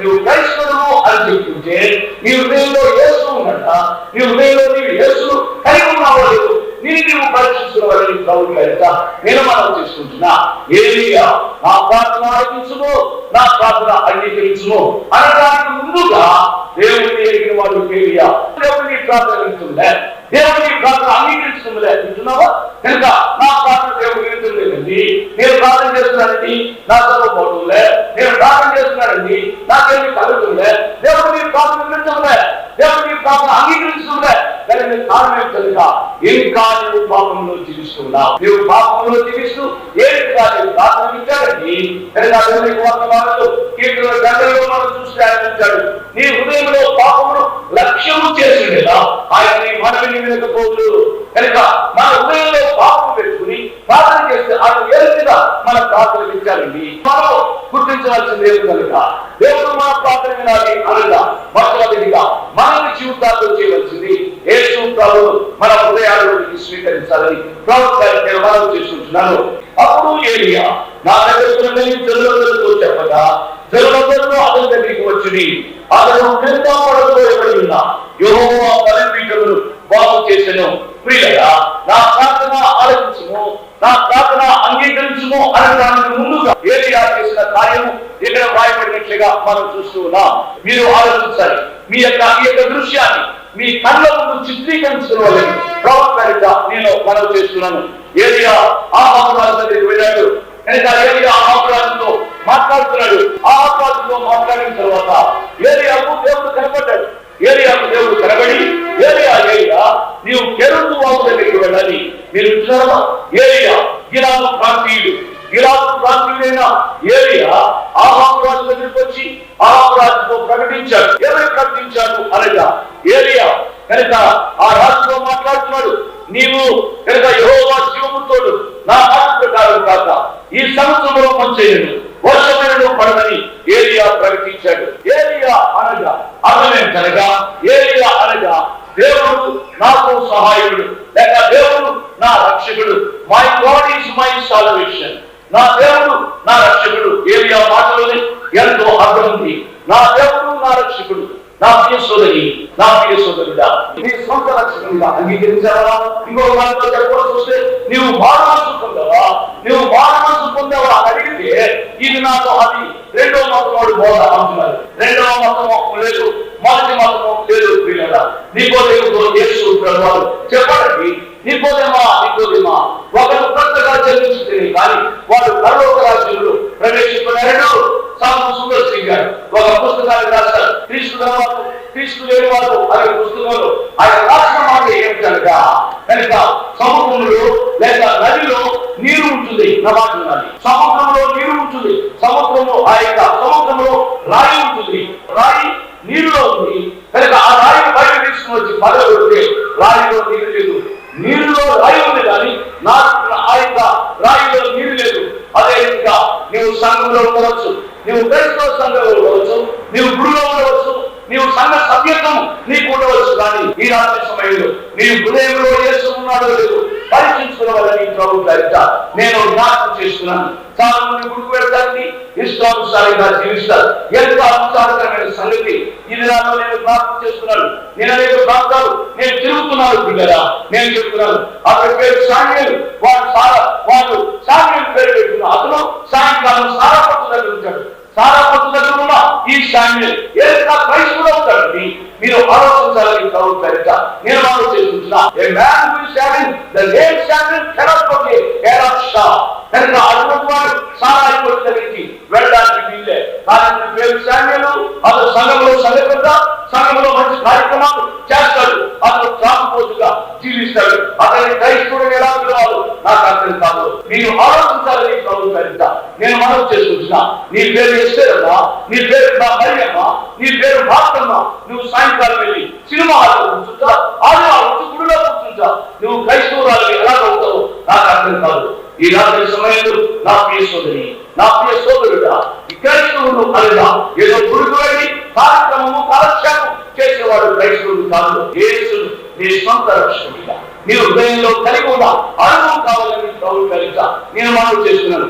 నువ్వు క్రైస్తవుడు అని చెప్తుంటే నీ హృదయంలో యేసు ఉన్నట నీ హృదయంలో నీవు యేసు కలిగి ఉన్నావు లేదు నేను నువ్వు పరీక్షించుకోవాలని ప్రభుత్వ కనుక నేను మనం తీసుకుంటున్నా ఏలియా నా ప్రార్థన ఆలకించుము నా ప్రార్థన అంగీకరించుము. అనడానికి ముందుగా దేవుడిని ఎరిగిన వాడు ఏలియా. దేవుడిని ప్రార్థన దేవుడిని ప్రార్థన అంగీకరిస్తుందిలే. అంటున్నావా కనుక నా ప్రార్థన దేవుడు వింటుందండి నేను ప్రార్థన చేస్తున్నానండి నా చదువుకోవట్లే నేను ప్రార్థన చేస్తున్నానండి నాకేమి కలుగుతుందే దేవుడు నీ ప్రార్థన వింటుందే దేవుడు నీ ప్రార్థన కానీ దానికి కారణం కనుక ఇంకా నువ్వు పాపంలో జీవిస్తున్నావు. నువ్వు పాపంలో జీవిస్తూ ఏ రీతిగా నీవు ప్రార్థన వింటాడండి కనుక దేవునికి వర్తమానంలో కీర్తన గంటలో మనం చూస్తే ఆయన అంటాడు నీ హృదయంలో పాపమును లక్ష్యము చేసిండేలా ఆయన నీ మనవిని వినకపోదు కనుక మన హృదయం పాపం పెట్టుకుని ప్రార్థన చేస్తే ఆయన ఏ రీతిగా మన ప్రార్థన వింటారండి మనం గుర్తించవలసింది ఏమి కనుక దేవుడు మన ప్రార్థన వినాలి అనగా మొట్టమొదటిగా మనల్ని జీవితాల్లో చేయవలసింది యేసు ప్రభు మన హృదయాలను స్వీకరించాలని ప్రభుత్వాన్ని నేను మనం చేసుకుంటున్నాను. అప్పుడు ఏరియా నా దగ్గర జరులతో చెప్పగా జరులందరూ అతని దగ్గరికి వచ్చి అతను క్రింద పడబోయబడి ఉన్న యెహోవా బలిపీఠమును బాగు చేసెను ప్రియులరా నా ప్రార్థన ఆలోచించ నా ప్రార్థన అంగీకరించుము అనడానికి ముందుగా ఏలియా చేసిన కార్యము ఇక్కడ వ్రాయబడినట్లుగా మనం చూస్తూ ఉన్నాం. మీరు ఆలోచించాలి. మీ యొక్క ఈ యొక్క దృశ్యాన్ని మీ కళ్ళ ముందు చిత్రీకరించుకోవాలని ప్రవర్తన నేను మనం చేస్తున్నాను. ఏరియా ఆ మహారాజు దగ్గరికి వెళ్ళాడు. కనుక ఏలియా ఆ మహారాజుతో మాట్లాడుతున్నాడు. ఆ మహారాజుతో మాట్లాడిన తర్వాత ఏరియాకు దేవుడు కనపడ్డాడు. ఏరియాకు దేవుడు కనబడి ఏరియా ఏరియా నీవు కెరుతు వాగు దగ్గరికి వెళ్ళాలి. మీరు చూసారా? ఏరియా గిరాను ప్రాంతీయుడు. గిరాను ప్రాంతీయుడైన ఏరియా ఆహాబు దగ్గరికి వచ్చి ఆహాపురాజుతో ప్రకటించాడు. ఏమని ప్రకటించాడు అనగా ఏలియా. కనుక ఆ రాజుతో మాట్లాడుతున్నాడు. నీవు కనుక యహోవా జీవముతోడు నా మాట ప్రకారం కాక ఈ సంవత్సరంలో పనిచేయను. వర్షమైన పడమని ఏలియా ప్రకటించాడు. ఏలియా అనగా అర్థమేంటనగా ఏలియా అనగా దేవుడు నాకు సహాయుడు లేక దేవుడు నా రక్షకుడు my God is my salvation నా దేవుడు నా రక్షకుడు ఏలియా మాటలోని ఎంతో అర్థం ఉంది నా దేవుడు నా రక్షకుడు నా ప్రియ సోదరి నా ప్రియ సోదరుడా. నీ సొంత రక్షకుడిగా అంగీకరించావా? ఇంకో దాంట్లో చెప్పడం చూస్తే నీవు మానవసు పొందావా? నీవు మానవసు పొందావా అడిగితే ఇది నాతో అది రెండో మతం వాడు బోధ అంటున్నారు రెండవ మతము లేదు మొదటి మతము లేదు ప్రియులరా. నీకోదేవుతో యేసు ప్రభువారు చెప్పండి నీకోదేమా నీకోదేమా? ఒకరు కొత్తగా జన్మించుతుంది కానీ వాడు కనుక సముద్రంలో లేక నదిలో నీరు ఉంటుంది. నా మాట సముద్రంలో నీరు ఉంటుంది. సముద్రంలో ఆ యొక్క సముద్రంలో రాయి ఉంటుంది. రాయి నీరులో ఉంది. కనుక ఆ రాయి బయట తీసుకుని వచ్చి పదవి రాయిలో నీరు లేదు. నీరులో రాయి ఉంది కానీ నా ఆ యొక్క రాయిలో నీరు లేదు. అదే విధంగా నీవు సంఘంలో ఉండవచ్చు. నీవు క్రైస్తవ సంఘంలో ఉండవచ్చు. నీవు గుడిలో ఉండవచ్చు. నీవు సంఘ సభ్యత్వం నీకు ఉండవచ్చు కానీ ఈ రాత్రి సమయంలో నీ హృదయంలో యేసు ఉన్నాడో లేదు పరీక్షించుకోవాలని ప్రభు నేను జ్ఞాపకం చేస్తున్నాను చాలా మంది గుడికి వెళ్ళడానికి ఇష్టానుసారంగా జీవిస్తారు. ఎంత అనుసారకరమైన సంగతి. ఇది నాలో నేను జ్ఞాపకం చేస్తున్నాను నేను అనేక ప్రాంతాలు నేను తిరుగుతున్నాను బిడ్డరా. నేను చెప్తున్నాను. అక్కడ పేరు సాంగ్యులు వాడు సారా వాడు సాంగ్యులు పేరు పెట్టుకున్న అతను సాయంకాలం సారా పట్టు ఉంటాడు సారా పట్టు దగ్గర ఉన్న ఈ సామ్యులు ఏదైనా క్రైస్తవుడు అవుతాడండి మీరు ఆలోచించాలని ప్రభు కనుక నేను ఆలోచిస్తున్నా a man will is the name Samuel cannot forget cannot Shah కనుక అటువంటి వాడు సారా కొట్టు దగ్గరికి వెళ్ళడానికి వీళ్ళే కానీ పేరు సామ్యులు అతను సంఘంలో సంఘపెద్ద సంఘంలో మంచి కార్యక్రమాలు చేస్తాడు అతను త్రాగుపోతుగా జీవిస్తాడు అతని క్రైస్తవుడు ఎలా పిలవాలో నాకు అర్థం కాదు మీరు ఆలోచించాలని ప్రభు పేరిట నేను మనం చేసుకుంటున్నా. నీ పేరు ఎస్టేరమ్మా నీ పేరు నా మరియమ్మ నీ పేరు భారతమ్మ నువ్వు సాయంకాలం వెళ్ళి సినిమా హాల్లో కూర్చుంటా ఆదివారం వచ్చి గుడిలో కూర్చుంటా. నువ్వు క్రైస్తవురాలు ఎలా అవుతావు? నాకు అర్థం కాదు. ఈ రాత్రి సమయంలో నా ప్రియ సోదరి నా ప్రియ సోదరుడా ఈ క్రైస్తవులు ఏదో గుడికి వెళ్ళి కార్యక్రమము కాలక్షేపం చేసేవాడు క్రైస్తవుడు కాదు. యేసు నీ స్వంత రక్షణ నీ హృదయంలో కలిగి ఉందా అనుభవం కావాలని ప్రభు కలిగా నేను మనం చేస్తున్నాను